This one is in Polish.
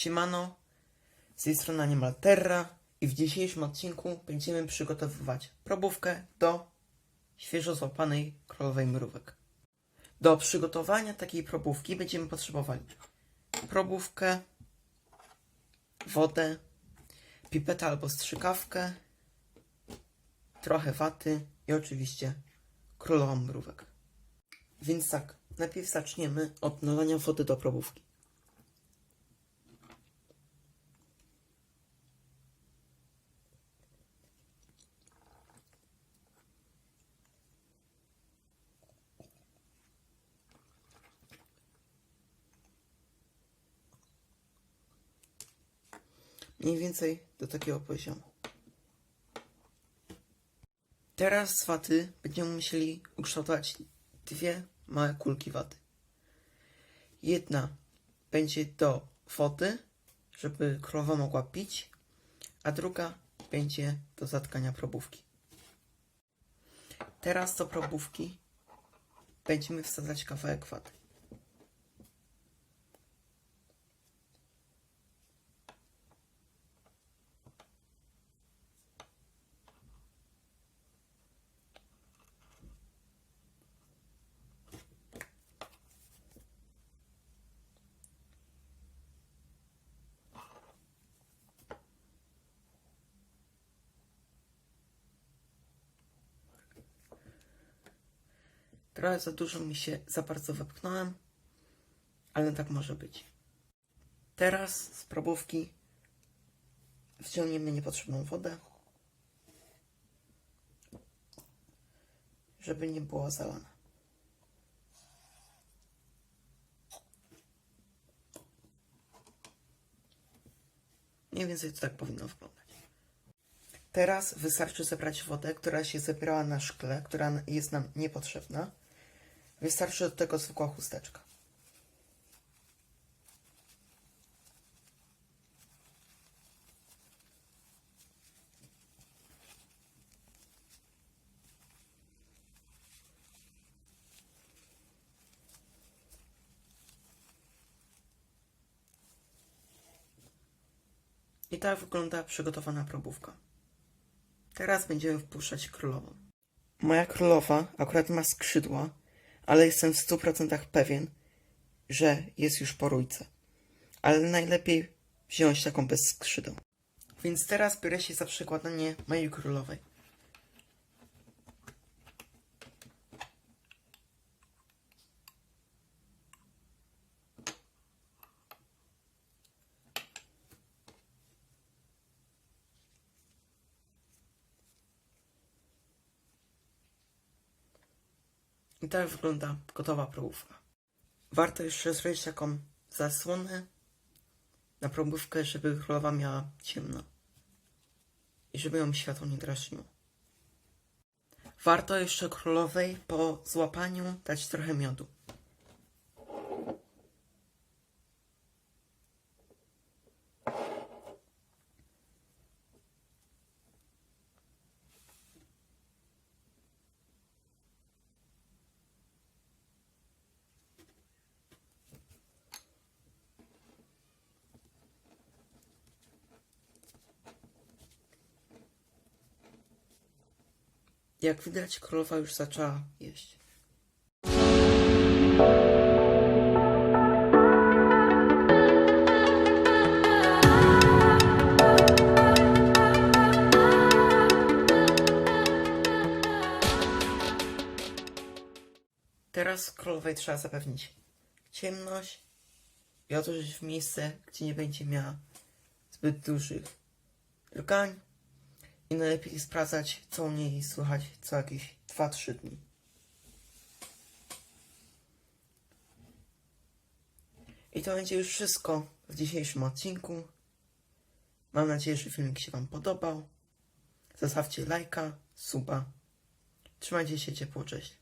Siemano, z tej strony Animal Terra i w dzisiejszym odcinku będziemy przygotowywać probówkę do świeżo złapanej królowej mrówek. Do przygotowania takiej probówki będziemy potrzebowali probówkę, wodę, pipetę albo strzykawkę, trochę waty i oczywiście królową mrówek. Więc tak, najpierw zaczniemy od nalania wody do probówki. Mniej więcej do takiego poziomu. Teraz z waty będziemy musieli ukształtować dwie małe kulki waty. Jedna będzie do wody, żeby krowa mogła pić, a druga będzie do zatkania probówki. Teraz do probówki będziemy wsadzać kawałek waty. Trochę za dużo mi się za bardzo wepchnąłem, ale tak może być. Teraz z probówki wciągniemy niepotrzebną wodę, żeby nie była zalana. Mniej więcej to tak powinno wyglądać. Teraz wystarczy zebrać wodę, która się zebrała na szkle, która jest nam niepotrzebna. Wystarczy do tego zwykła chusteczka. I tak wygląda przygotowana probówka. Teraz będziemy wpuszczać królową. Moja królowa akurat ma skrzydła, ale jestem w 100% pewien, że jest już po rójce. Ale najlepiej wziąć taką bez skrzydeł. Więc teraz biorę się za przykładanie mojej królowej. I tak wygląda gotowa probówka. Warto jeszcze zrobić taką zasłonę na probówkę, żeby królowa miała ciemno. I żeby ją światło nie drażniło. Warto jeszcze królowej po złapaniu dać trochę miodu. Jak widać, królowa już zaczęła jeść. Teraz królowej trzeba zapewnić ciemność i otworzyć w miejsce, gdzie nie będzie miała zbyt dużych drgań i najlepiej sprawdzać, co u niej słychać co jakieś 2-3 dni. I to będzie już wszystko w dzisiejszym odcinku. Mam nadzieję, że filmik się Wam podobał. Zostawcie lajka, suba. Trzymajcie się ciepło, cześć.